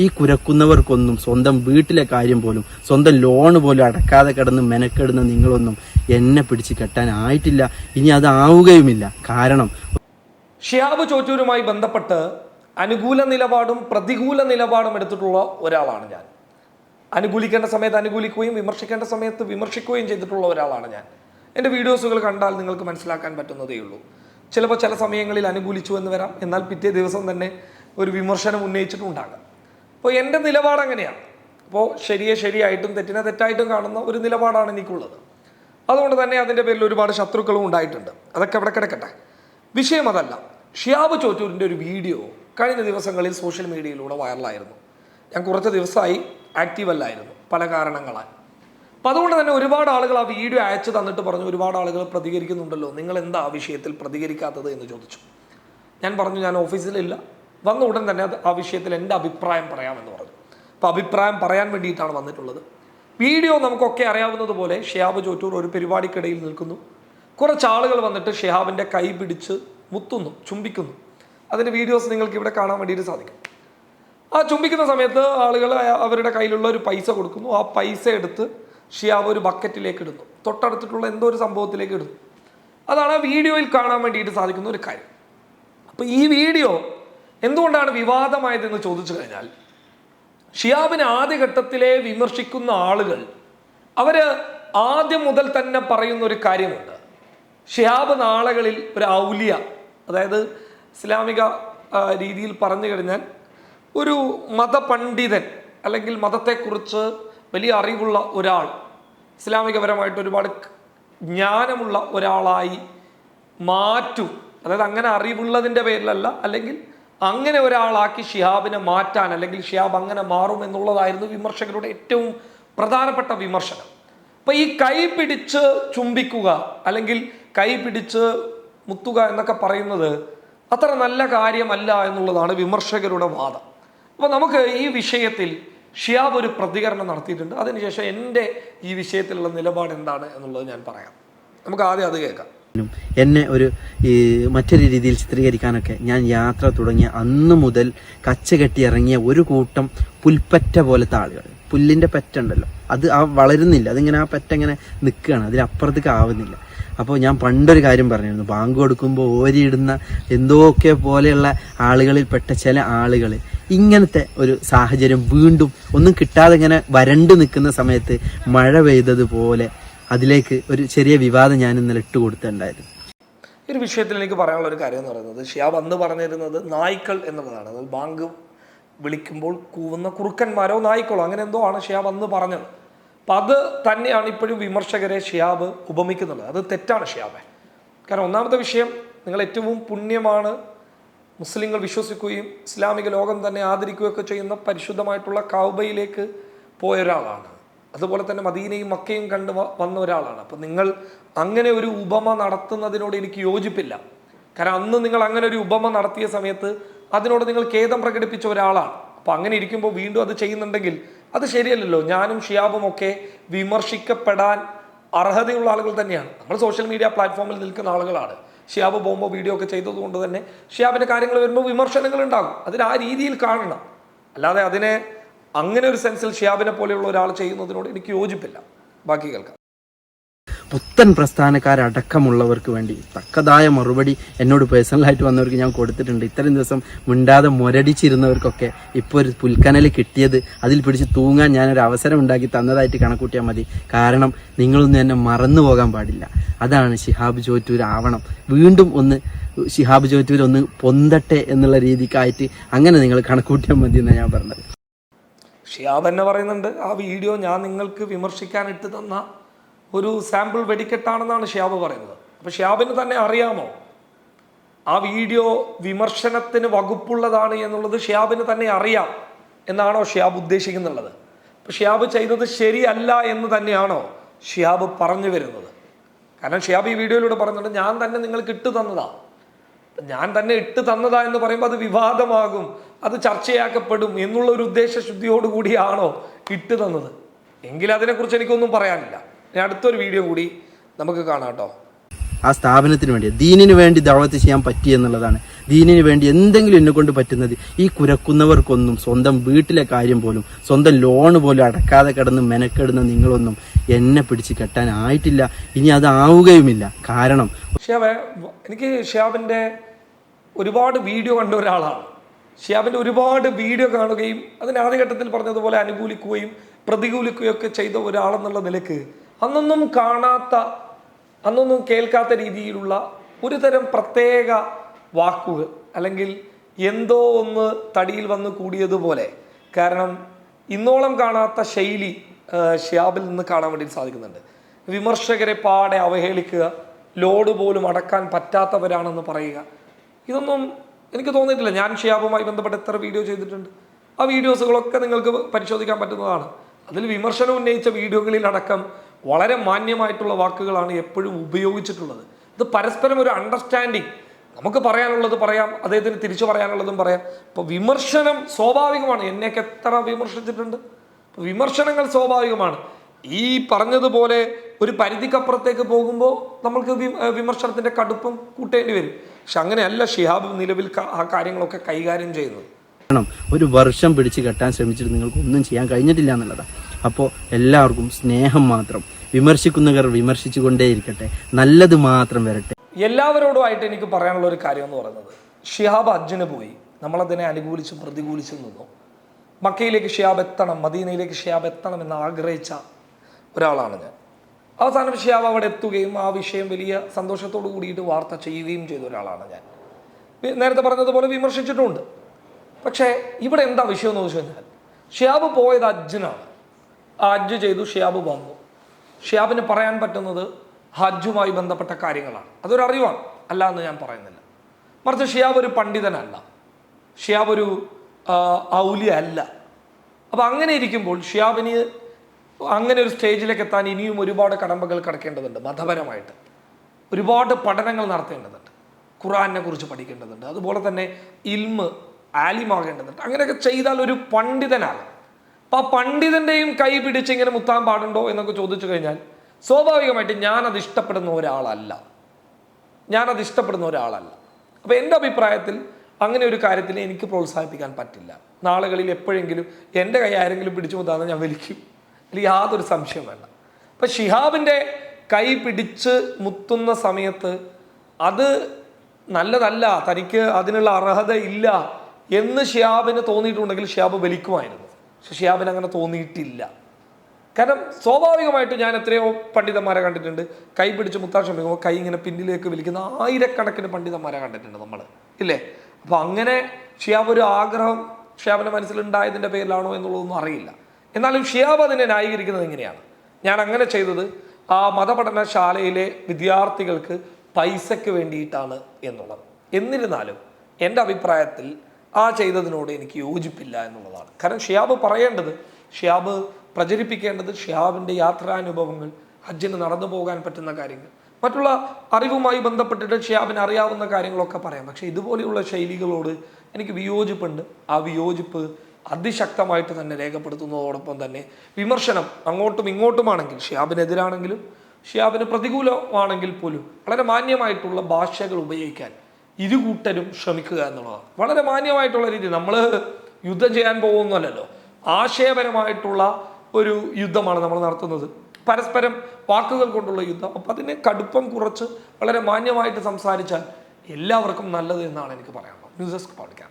ഈ കുരക്കുന്നവർക്കൊന്നും സ്വന്തം വീട്ടിലെ കാര്യം പോലും സ്വന്തം ലോൺ പോലും അടക്കാതെ കിടന്ന് മെനക്കെടുന്ന നിങ്ങളൊന്നും എന്നെ പിടിച്ച് കെട്ടാനായിട്ടില്ല. ഇനി അതാവുകയുമില്ല കാരണം ഷിയാബ് ചോറ്റൂരുമായി ബന്ധപ്പെട്ട് അനുകൂല നിലപാടും പ്രതികൂല നിലപാടും എടുത്തിട്ടുള്ള ഒരാളാണ് ഞാൻ. അനുകൂലിക്കേണ്ട സമയത്ത് അനുകൂലിക്കുകയും വിമർശിക്കേണ്ട സമയത്ത് വിമർശിക്കുകയും ചെയ്തിട്ടുള്ള ഒരാളാണ് ഞാൻ. എന്റെ വീഡിയോസുകൾ കണ്ടാൽ നിങ്ങൾക്ക് മനസ്സിലാക്കാൻ പറ്റുന്നതേ ഉള്ളൂ. ചിലപ്പോൾ ചില സമയങ്ങളിൽ അനുകൂലിച്ചു എന്ന് വരാം. എന്നാൽ പിറ്റേ ദിവസം തന്നെ ഒരു വിമർശനം ഉന്നയിച്ചിട്ടുണ്ടാകാം. അപ്പോൾ എന്റെ നിലപാട് അങ്ങനെയാണ്. അപ്പോൾ ശരിയെ ശരിയായിട്ടും തെറ്റിനെ തെറ്റായിട്ടും കാണുന്ന ഒരു നിലപാടാണ് എനിക്കുള്ളത്. അതുകൊണ്ട് തന്നെ അതിന്റെ പേരിൽ ഒരുപാട് ശത്രുക്കളും ഉണ്ടായിട്ടുണ്ട്. അതൊക്കെ അവിടെ കിടക്കട്ടെ. വിഷയം അതല്ല. ഷിയാബ് ചോറ്റൂരിന്റെ ഒരു വീഡിയോ കഴിഞ്ഞ ദിവസങ്ങളിൽ സോഷ്യൽ മീഡിയയിലൂടെ വൈറലായിരുന്നു. ഞാൻ കുറച്ച് ദിവസമായി ആക്റ്റീവ് അല്ലായിരുന്നു പല കാരണങ്ങളാൽ. അപ്പം അതുകൊണ്ട് തന്നെ ഒരുപാട് ആളുകൾ ആ വീഡിയോ അയച്ചു തന്നിട്ട് പറഞ്ഞു ഒരുപാട് ആളുകൾ പ്രതികരിക്കുന്നുണ്ടല്ലോ. നിങ്ങൾ എന്താ ആ വിഷയത്തിൽ പ്രതികരിക്കാത്തത് എന്ന് ചോദിച്ചു. ഞാൻ പറഞ്ഞു ഞാൻ ഓഫീസിലില്ല. വന്ന ഉടൻ തന്നെ ആ വിഷയത്തിൽ എന്റെ അഭിപ്രായം പറയാമെന്ന് പറഞ്ഞു. അപ്പോൾ അഭിപ്രായം പറയാൻ വേണ്ടിയിട്ടാണ് വന്നിട്ടുള്ളത്. വീഡിയോ നമുക്കൊക്കെ അറിയാവുന്നതുപോലെ ഷിയാബ് ചോറ്റൂർ ഒരു പരിപാടിക്കിടയിൽ നിൽക്കുന്നു. കുറച്ച് ആളുകൾ വന്നിട്ട് ഷിഹാബിന്റെ കൈ പിടിച്ച് മുത്തുന്നു ചുംബിക്കുന്നു. അതിന്റെ വീഡിയോസ് നിങ്ങൾക്ക് ഇവിടെ കാണാൻ വേണ്ടിയിട്ട് സാധിക്കും. ആ ചുംബിക്കുന്ന സമയത്ത് ആളുകൾ അവരുടെ കയ്യിലുള്ള ഒരു പൈസ കൊടുക്കുന്നു. ആ പൈസ എടുത്ത് ഷിയാബ് ഒരു ബക്കറ്റിലേക്ക് ഇടുന്നു. തൊട്ടടുത്തിട്ടുള്ള എന്തോ ഒരു സംഭവത്തിലേക്ക് ഇടുന്നു. അതാണ് ആ വീഡിയോയിൽ കാണാൻ വേണ്ടിയിട്ട് സാധിക്കുന്ന ഒരു കാര്യം. അപ്പോൾ ഈ വീഡിയോ എന്തുകൊണ്ടാണ് വിവാദമായതെന്ന് ചോദിച്ചു കഴിഞ്ഞാൽ ഷിയാബിനെ ആദ്യഘട്ടത്തിലെ വിമർശിക്കുന്ന ആളുകൾ അവർ ആദ്യം മുതൽ തന്നെ പറയുന്ന ഒരു കാര്യമുണ്ട്. ഷിയാബ് നാളുകളിൽ ഒരു ഔലിയ അതായത് ഇസ്ലാമിക രീതിയിൽ പറഞ്ഞു കഴിഞ്ഞാൽ ഒരു മതപണ്ഡിതൻ അല്ലെങ്കിൽ മതത്തെക്കുറിച്ച് വലിയ അറിവുള്ള ഒരാൾ ഇസ്ലാമികപരമായിട്ട് ഒരുപാട് ജ്ഞാനമുള്ള ഒരാളായി മാറ്റും. അതായത് അങ്ങനെ അറിവുള്ളതിന്റെ പേരിലല്ല അല്ലെങ്കിൽ അങ്ങനെ ഒരാളാക്കി ഷിഹാബിനെ മാറ്റാൻ അല്ലെങ്കിൽ ഷിഹാബ് അങ്ങനെ മാറും എന്നുള്ളതായിരുന്നു വിമർശകരുടെ ഏറ്റവും പ്രധാനപ്പെട്ട വിമർശനം. അപ്പൊ ഈ കൈ പിടിച്ച് ചുംബിക്കുക അല്ലെങ്കിൽ കൈ പിടിച്ച് മുത്തുക എന്നൊക്കെ പറയുന്നത് അത്ര നല്ല കാര്യമല്ല എന്നുള്ളതാണ് വിമർശകരുടെ വാദം. അപ്പോൾ നമുക്ക് ഈ വിഷയത്തിൽ ഷിയാബ് ഒരു പ്രതികരണം നടത്തിയിട്ടുണ്ട്. അതിനുശേഷം എന്റെ ഈ വിഷയത്തിലുള്ള നിലപാട് എന്താണ് എന്നുള്ളത് ഞാൻ പറയാം. നമുക്ക് ആദ്യം അത് കേൾക്കാം ും. എന്നെ ഒരു മറ്റൊരു രീതിയിൽ ചിത്രീകരിക്കാനൊക്കെ ഞാൻ യാത്ര തുടങ്ങിയ അന്ന് മുതൽ കച്ച കെട്ടി ഇറങ്ങിയ ഒരു കൂട്ടം പുൽപ്പറ്റ പോലത്തെ ആളുകൾ. പുല്ലിന്റെ പെറ്റുണ്ടല്ലോ അത് ആ വളരുന്നില്ല. അതിങ്ങനെ ആ പെറ്റ ഇങ്ങനെ നിൽക്കുകയാണ്. അതിലപ്പുറത്തേക്ക് ആവുന്നില്ല. അപ്പോൾ ഞാൻ പണ്ടൊരു കാര്യം പറഞ്ഞിരുന്നു. ബാങ്ക് കൊടുക്കുമ്പോൾ ഓരിയിടുന്ന എന്തോക്കെ പോലെയുള്ള ആളുകളിൽ പെട്ട ചില ആളുകൾ ഇങ്ങനത്തെ ഒരു സാഹചര്യം വീണ്ടും ഒന്നും കിട്ടാതെ ഇങ്ങനെ വരണ്ടു നിൽക്കുന്ന സമയത്ത് മഴ പെയ്തതുപോലെ അതിലേക്ക് ഒരു ചെറിയ വിവാദം ഞാൻ ഇന്നലെ ഇട്ട് കൊടുത്തിട്ടുണ്ടായിരുന്നു. ഒരു വിഷയത്തിൽ എനിക്ക് പറയാനുള്ള ഒരു കാര്യം എന്ന് പറയുന്നത് ഷിയാബ് അന്ന് പറഞ്ഞിരുന്നത് നായ്ക്കൾ എന്നുള്ളതാണ്. അതായത് ബാങ്ക് വിളിക്കുമ്പോൾ കൂവുന്ന കുറുക്കന്മാരോ നായ്ക്കളോ അങ്ങനെ എന്തോ ആണ് ഷിയാബ് അന്ന് പറഞ്ഞത്. അപ്പം അത് തന്നെയാണ് ഇപ്പോഴും വിമർശകരെ ഷിയാബ് ഉപമിക്കുന്നുള്ളത് അത് തെറ്റാണ് ഷിയാബെ. കാരണം ഒന്നാമത്തെ വിഷയം നിങ്ങൾ ഏറ്റവും പുണ്യമാണ് മുസ്ലിങ്ങൾ വിശ്വസിക്കുകയും ഇസ്ലാമിക ലോകം തന്നെ ആദരിക്കുകയൊക്കെ ചെയ്യുന്ന പരിശുദ്ധമായിട്ടുള്ള കൗബയിലേക്ക് പോയ ഒരാളാണ്. അതുപോലെ തന്നെ മദീനയും മക്കയും കണ്ട് വന്ന ഒരാളാണ്. അപ്പം നിങ്ങൾ അങ്ങനെ ഒരു ഉപമ നടത്തുന്നതിനോട് എനിക്ക് യോജിപ്പില്ല. കാരണം അന്ന് നിങ്ങൾ അങ്ങനെ ഒരു ഉപമ നടത്തിയ സമയത്ത് അതിനോട് നിങ്ങൾ ഖേദം പ്രകടിപ്പിച്ച ഒരാളാണ്. അപ്പം അങ്ങനെ ഇരിക്കുമ്പോൾ വീണ്ടും അത് ചെയ്യുന്നുണ്ടെങ്കിൽ അത് ശരിയല്ലല്ലോ. ഞാനും ഷിയാബും ഒക്കെ വിമർശിക്കപ്പെടാൻ അർഹതയുള്ള ആളുകൾ തന്നെയാണ്. നമ്മൾ സോഷ്യൽ മീഡിയ പ്ലാറ്റ്ഫോമിൽ നിൽക്കുന്ന ആളുകളാണ്. ഷിയാബ് പോകുമ്പോൾ വീഡിയോ ഒക്കെ ചെയ്തതുകൊണ്ട് തന്നെ ഷിയാബിന്റെ കാര്യങ്ങൾ വരുമ്പോൾ വിമർശനങ്ങൾ ഉണ്ടാകും. അതിന് ആ രീതിയിൽ കാണണം. അല്ലാതെ അതിനെ അങ്ങനെ ഒരു സെൻസിൽ ഷിയാബിനെ പോലെയുള്ള ഒരാൾ ചെയ്യുന്നതിനോട് എനിക്ക് യോജിപ്പില്ല. ബാക്കി കേൾക്കാം. പുത്തൻ പ്രസ്ഥാനക്കാരടക്കമുള്ളവർക്ക് വേണ്ടി തക്കതായ മറുപടി എന്നോട് പേഴ്സണലായിട്ട് വന്നവർക്ക് ഞാൻ കൊടുത്തിട്ടുണ്ട്. ഇത്രയും ദിവസം മിണ്ടാതെ മുരടിച്ചിരുന്നവർക്കൊക്കെ ഇപ്പോൾ ഒരു പുൽക്കനൽ കിട്ടിയത് അതിൽ പിടിച്ച് തൂങ്ങാൻ ഞാനൊരു അവസരം ഉണ്ടാക്കി തന്നതായിട്ട് കണക്കൂട്ടിയാൽ മതി. കാരണം നിങ്ങളൊന്നും എന്നെ മറന്നു പോകാൻ പാടില്ല. അതാണ് ഷിഹാബ് ചോറ്റൂർ ആവണം. വീണ്ടും ഒന്ന് ഷിഹാബ് ചോറ്റൂർ ഒന്ന് പൊന്തട്ടെ എന്നുള്ള രീതിക്കായിട്ട് അങ്ങനെ നിങ്ങൾ കണക്കൂട്ടിയാൽ മതി എന്നാണ് ഞാൻ പറഞ്ഞത്. ഷിയാബ് തന്നെ പറയുന്നുണ്ട് ആ വീഡിയോ ഞാൻ നിങ്ങൾക്ക് വിമർശിക്കാൻ ഇട്ട് തന്ന ഒരു സാമ്പിൾ വെടിക്കെട്ടാണെന്നാണ് ഷിയാബ് പറയുന്നത്. അപ്പോൾ ഷിയാബിന് തന്നെ അറിയാമോ? ആ വീഡിയോ വിമർശനത്തിന് വകുപ്പുള്ളതാണ് എന്നുള്ളത് ഷിയാബിന് തന്നെ അറിയാം എന്നാണോ ഷിയാബ് ഉദ്ദേശിക്കുന്നുള്ളത്. അപ്പോൾ ഷിയാബ് ചെയ്തത് ശരിയല്ല എന്ന് തന്നെയാണോ ഷിയാബ് പറഞ്ഞു വരുന്നത്? കാരണം ഷിയാബ് ഈ വീഡിയോയിലൂടെ പറഞ്ഞിട്ടുണ്ട് ഞാൻ തന്നെ നിങ്ങൾക്ക് ഇട്ടു തന്നതാ. ഞാൻ തന്നെ ഇട്ട് തന്നതാ എന്ന് പറയുമ്പോൾ അത് വിവാദമാകും. അത് ചർച്ചയാക്കപ്പെടും എന്നുള്ള ഒരു ഉദ്ദേശശുദ്ധിയോട് കൂടിയാണോ ഇട്ട് തന്നത്? എങ്കിൽ അതിനെക്കുറിച്ച് എനിക്കൊന്നും പറയാനില്ല. ഞാൻ അടുത്തൊരു വീഡിയോ കൂടി നമുക്ക് കാണാം കേട്ടോ. ആ സ്ഥാപനത്തിന് വേണ്ടി ദീനിന് വേണ്ടി ദാവത്ത് ചെയ്യാൻ പറ്റി എന്നുള്ളതാണ്. ദീനിന് വേണ്ടി എന്തെങ്കിലും എന്നെ കൊണ്ട് പറ്റുന്നത് ഈ കുരക്കുന്നവർക്കൊന്നും സ്വന്തം വീട്ടിലെ കാര്യം പോലും സ്വന്തം ലോൺ പോലും അടക്കാതെ കിടന്ന് മെനക്കെടുന്ന നിങ്ങളൊന്നും എന്നെ പിടിച്ച് കെട്ടാനായിട്ടില്ല ഇനി അതാവുകയുമില്ല കാരണം ഷിയാബെ എനിക്ക് ഷിയാബിന്റെ ഒരുപാട് വീഡിയോ കണ്ട ഒരാളാണ്. ഷിയാബിന്റെ ഒരുപാട് വീഡിയോ കാണുകയും അതിന് ആദ്യഘട്ടത്തിൽ പറഞ്ഞതുപോലെ അനുകൂലിക്കുകയും പ്രതികൂലിക്കുകയും ഒക്കെ ചെയ്ത ഒരാളെന്നുള്ള നിലയ്ക്ക് അന്നൊന്നും കാണാത്ത അന്നൊന്നും കേൾക്കാത്ത രീതിയിലുള്ള ഒരു തരം പ്രത്യേക വാക്കുകൾ അല്ലെങ്കിൽ എന്തോ ഒന്ന് തടിയിൽ വന്ന് കൂടിയതുപോലെ. കാരണം ഇന്നോളം കാണാത്ത ശൈലി ഷിയാബിൽ നിന്ന് കാണാൻ വേണ്ടി സാധിക്കുന്നുണ്ട്. വിമർശകരെ പാടെ അവഹേളിക്കുക ലോഡ് പോലും അടക്കാൻ പറ്റാത്തവരാണെന്ന് പറയുക. ഇതൊന്നും എനിക്ക് തോന്നിയിട്ടില്ല. ഞാൻ ഷിയാബുമായി ബന്ധപ്പെട്ട് എത്ര വീഡിയോ ചെയ്തിട്ടുണ്ട്. ആ വീഡിയോസുകളൊക്കെ നിങ്ങൾക്ക് പരിശോധിക്കാൻ പറ്റുന്നതാണ്. അതിൽ വിമർശനം ഉന്നയിച്ച വീഡിയോകളിൽ അടക്കം വളരെ മാന്യമായിട്ടുള്ള വാക്കുകളാണ് എപ്പോഴും ഉപയോഗിച്ചിട്ടുള്ളത്. ഇത് പരസ്പരം ഒരു അണ്ടർസ്റ്റാൻഡിങ് നമുക്ക് പറയാനുള്ളത് പറയാം അദ്ദേഹത്തിന് തിരിച്ചു പറയാനുള്ളതും പറയാം. ഇപ്പോൾ വിമർശനം സ്വാഭാവികമാണ്. എന്നെയൊക്കെ എത്ര വിമർശിച്ചിട്ടുണ്ട്? വിമർശനങ്ങൾ സ്വാഭാവികമാണ്. ഈ പറഞ്ഞതുപോലെ ഒരു പരിധിക്കപ്പുറത്തേക്ക് പോകുമ്പോൾ നമ്മൾക്ക് വിമർശനത്തിന്റെ കടുപ്പം കൂട്ടേണ്ടി വരും. പക്ഷെ അങ്ങനെയല്ല ഷിഹാബ് നിലവിൽ ആ കാര്യങ്ങളൊക്കെ കൈകാര്യം ചെയ്യുന്നത്. ഒരു വർഷം പിടിച്ച് കെട്ടാൻ ശ്രമിച്ചിട്ട് നിങ്ങൾക്ക് ഒന്നും ചെയ്യാൻ കഴിഞ്ഞിട്ടില്ല എന്നുള്ളതാണ് അപ്പോൾ എല്ലാവർക്കും സ്നേഹം മാത്രം. വിമർശിക്കുന്നവർ വിമർശിച്ചുകൊണ്ടേയിരിക്കട്ടെ നല്ലത് മാത്രം വരട്ടെ. എല്ലാവരോടുമായിട്ട് എനിക്ക് പറയാനുള്ള ഒരു കാര്യം എന്ന് പറയുന്നത് ഷിഹാബ് ഹജ്ജിന് പോയി. നമ്മളതിനെ അനുകൂലിച്ചും പ്രതികൂലിച്ചും നിന്നു. മക്കയിലേക്ക് ഷിയാബ് എത്തണം മദീനയിലേക്ക് ഷിയാബ് എത്തണം എന്ന് ആഗ്രഹിച്ച ഒരാളാണ് ഞാൻ. അവസാനം ഷിയാബ് അവിടെ എത്തുകയും ആ വിഷയം വലിയ സന്തോഷത്തോടു കൂടിയിട്ട് വാർത്ത ചെയ്യുകയും ചെയ്ത ഒരാളാണ് ഞാൻ. നേരത്തെ പറഞ്ഞതുപോലെ വിമർശിച്ചിട്ടുണ്ട് പക്ഷേ ഇവിടെ എന്താ വിഷയം എന്ന് വെച്ച് കഴിഞ്ഞാൽ ഷിയാബ് പോയത് ഹജ്ജിനാണ്. ആ ഹജ്ജ് ചെയ്തു ഷിയാബ് വന്നു. ഷിയാബിന് പറയാൻ പറ്റുന്നത് ഹജ്ജുമായി ബന്ധപ്പെട്ട കാര്യങ്ങളാണ്. അതൊരു അറിവാണ്. അല്ല എന്ന് ഞാൻ പറയുന്നില്ല. മറിച്ച് ഷിയാബ് ഒരു പണ്ഡിതനല്ല. ഷിയാബ് ഒരു ഔലി ഔലിയ അല്ല. അപ്പോൾ അങ്ങനെ ഇരിക്കുമ്പോൾ ഷിയാബിന് അങ്ങനെ ഒരു സ്റ്റേജിലേക്ക് എത്താൻ ഇനിയും ഒരുപാട് കടമ്പകൾ കിടക്കേണ്ടതുണ്ട് മതപരമായിട്ട്. ഒരുപാട് പഠനങ്ങൾ നടത്തേണ്ടതുണ്ട്. ഖുറാനെ കുറിച്ച് പഠിക്കേണ്ടതുണ്ട്. അതുപോലെ തന്നെ ഇൽമ് ആലിമാകേണ്ടതുണ്ട്. അങ്ങനെയൊക്കെ ചെയ്താൽ ഒരു പണ്ഡിതനാകും. അപ്പൊ ആ പണ്ഡിതന്റെയും കൈ പിടിച്ച് ഇങ്ങനെ മുത്താൻ പാടുണ്ടോ എന്നൊക്കെ ചോദിച്ചു കഴിഞ്ഞാൽ സ്വാഭാവികമായിട്ട് ഞാൻ അത് ഇഷ്ടപ്പെടുന്ന ഒരാളല്ല. ഞാനത് ഇഷ്ടപ്പെടുന്ന ഒരാളല്ല. അപ്പോൾ എന്റെ അഭിപ്രായത്തിൽ അങ്ങനെ ഒരു കാര്യത്തിൽ എനിക്ക് പ്രോത്സാഹിപ്പിക്കാൻ പറ്റില്ല. നാളുകളിൽ എപ്പോഴെങ്കിലും എന്റെ കൈ ആരെങ്കിലും പിടിച്ചു മുത്താന്ന് ഞാൻ വലിക്കും എനിക്ക് യാതൊരു സംശയം വേണ്ട. അപ്പം ഷിഹാബിന്റെ കൈ പിടിച്ച് മുത്തുന്ന സമയത്ത് അത് നല്ലതല്ല തനിക്ക് അതിനുള്ള അർഹത ഇല്ല എന്ന് ഷിയാബിന് തോന്നിയിട്ടുണ്ടെങ്കിൽ ഷിയാബ് വലിക്കുമായിരുന്നു പക്ഷെ അങ്ങനെ തോന്നിയിട്ടില്ല. കാരണം സ്വാഭാവികമായിട്ട് ഞാൻ എത്രയോ പണ്ഡിതന്മാരെ കണ്ടിട്ടുണ്ട്. കൈ പിടിച്ച് മുത്താൻ ശ്രമിക്കുമ്പോൾ കൈ ഇങ്ങനെ പിന്നിലേക്ക് വിളിക്കുന്ന ആയിരക്കണക്കിന് പണ്ഡിതന്മാരെ കണ്ടിട്ടുണ്ട് നമ്മൾ ഇല്ലേ? അപ്പോൾ അങ്ങനെ ഷിയാബ് ഒരു ആഗ്രഹം ഷിയാബിന്റെ മനസ്സിലുണ്ടായതിന്റെ പേരിലാണോ എന്നുള്ളതൊന്നും അറിയില്ല. എന്നാലും ഷിയാബ് അതിനെ ന്യായീകരിക്കുന്നത് എങ്ങനെയാണ്? ഞാൻ അങ്ങനെ ചെയ്തത് ആ മതപഠനശാലയിലെ വിദ്യാർത്ഥികൾക്ക് പൈസയ്ക്ക് വേണ്ടിയിട്ടാണ് എന്നുള്ളത്. എന്നിരുന്നാലും എന്റെ അഭിപ്രായത്തിൽ ആ ചെയ്തതിനോട് എനിക്ക് യോജിപ്പില്ല എന്നുള്ളതാണ്. കാരണം ഷിയാബ് പറയേണ്ടത് ഷിയാബ് പ്രചരിപ്പിക്കേണ്ടത് ഷിയാബിന്റെ യാത്രാനുഭവങ്ങൾ ഹജ്ജിന് നടന്നു പോകാൻ പറ്റുന്ന കാര്യങ്ങൾ. മറ്റുള്ള അറിവുമായി ബന്ധപ്പെട്ടിട്ട് ഷിയാബിന് അറിയാവുന്ന കാര്യങ്ങളൊക്കെ പറയാം. പക്ഷേ ഇതുപോലെയുള്ള ശൈലികളോട് എനിക്ക് വിയോജിപ്പുണ്ട്. ആ വിയോജിപ്പ് അതിശക്തമായിട്ട് തന്നെ രേഖപ്പെടുത്തുന്നതോടൊപ്പം തന്നെ വിമർശനം അങ്ങോട്ടും ഇങ്ങോട്ടുമാണെങ്കിൽ ഷിയാബിനെതിരാണെങ്കിലും ഷിയാബിന് പ്രതികൂലമാണെങ്കിൽ പോലും വളരെ മാന്യമായിട്ടുള്ള ഭാഷകൾ ഉപയോഗിക്കാൻ ഇരുകൂട്ടരും ശ്രമിക്കുക എന്നുള്ളതാണ്. വളരെ മാന്യമായിട്ടുള്ള രീതി. നമ്മൾ യുദ്ധം ചെയ്യാൻ പോകുന്നല്ലോ ആശയപരമായിട്ടുള്ള ഒരു യുദ്ധമാണ് നമ്മൾ നടത്തുന്നത്. പരസ്പരം വാക്കുകൾ കൊണ്ടുള്ള യുദ്ധം. അപ്പം അതിനെ കടുപ്പം കുറച്ച് വളരെ മാന്യമായിട്ട് സംസാരിച്ചാൽ എല്ലാവർക്കും നല്ലത് എന്നാണ് എനിക്ക് പറയാനുള്ളത്. News desk പാടിക്കാൻ